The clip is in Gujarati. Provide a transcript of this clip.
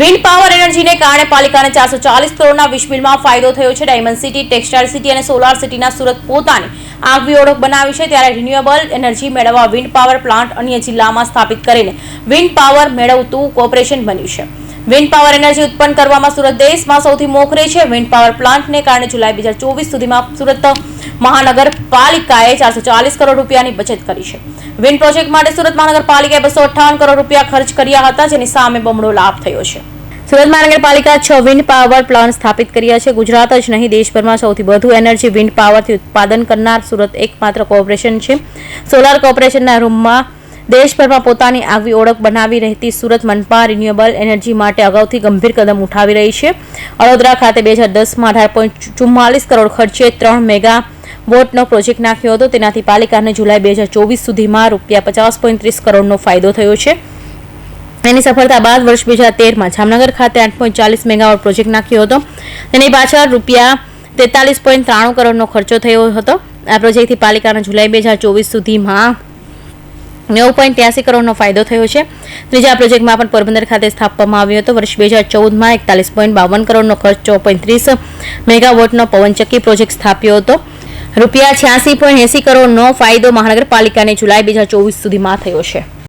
વિન્ડ પાવર એનર્જીને કારણે પાલિકાને ચારસો ચાલીસ કરોડના વિશબિલમાં ફાયદો થયો છે. ડાયમંડ સિટી, ટેક્સટાઇલ સિટી અને સોલાર સિટીના સુરત પોતાની આગવી ઓળખ બનાવી છે. ત્યારે રિન્યુએબલ એનર્જી મેળવવા વિન્ડ પાવર પ્લાન્ટ અન્ય જિલ્લામાં સ્થાપિત કરીને વિન્ડ પાવર મેળવતું કોર્પોરેશન બન્યું છે. વિન્ડ પાવર એનર્જી ઉત્પન્ન કરવામાં સુરત દેશમાં સૌથી મોખરે છે. વિન્ડ પાવર પ્લાન્ટને કારણે જુલાઈ બે ચોવીસ સુધીમાં સુરત મહાનગરપાલિકાએ ચારસો ચાલીસ કરોડ રૂપિયાની બચત કરી છે. વિન્ડ પ્રોજેક્ટ માટે સુરત મહાનગરપાલિકાએ બસો અઠ્ઠાવન કરોડ રૂપિયા ખર્ચ કર્યા હતા, જેની સામે બમણો લાભ થયો છે. સુરત મહાનગરપાલિકા છ વિન્ડ પાવર પ્લાન્ટ સ્થાપિત કર્યા છે. ગુજરાત જ નહીં, દેશભરમાં સૌથી વધુ એનર્જી વિન્ડ પાવરથી ઉત્પાદન કરનાર સુરત એકમાત્ર કોર્પોરેશન છે. સોલાર કોર્પોરેશનના રૂમમાં દેશભરમાં પોતાની આગવી ઓળખ બનાવી રહેતી સુરત મનપા રિન્યુએબલ એનર્જી માટે અગાઉથી ગંભીર કદમ ઉઠાવી રહી છે. વડોદરા ખાતે બે હજાર દસમાં અઢાર પોઈન્ટ ચુમ્માલીસ કરોડ ખર્ચે ત્રણ મેગા વોટનો પ્રોજેક્ટ નાખ્યો હતો. તેનાથી પાલિકાને જુલાઈ બે હજાર ચોવીસ સુધીમાં રૂપિયા પચાસ પોઈન્ટ ત્રીસ કરોડનો ફાયદો થયો છે. એની સફળતા બાદ વર્ષ બે હજાર તેરમાં જામનગર ખાતે આઠ પોઈન્ટ ચાલીસ મેગાવોટ પ્રોજેક્ટ નાખ્યો હતો. તેની પાછળ રૂપિયા તેતાલીસ પોઈન્ટ ત્રાણું કરોડનો ખર્ચો થયો હતો. આ પ્રોજેક્ટથી પાલિકાના જુલાઈ બે હજાર ચોવીસ સુધીમાં નેવું પોઈન્ટ ત્યાસી કરોડનો ફાયદો થયો છે. ત્રીજા પ્રોજેક્ટમાં પણ પોરબંદર ખાતે સ્થાપવામાં આવ્યો હતો. વર્ષ બે હજાર ચૌદમાં એકતાલીસ પોઈન્ટ બાવન કરોડનો ખર્ચ છ પોઈન્ટ ત્રીસ મેગાવોટનો પવનચક્કી પ્રોજેક્ટ સ્થાપ્યો હતો. રૂપિયા છ્યાસી પોઈન્ટ એંસી કરોડનો ફાયદો મહાનગરપાલિકાને જુલાઈ બે હજાર ચોવીસ સુધીમાં થયો છે.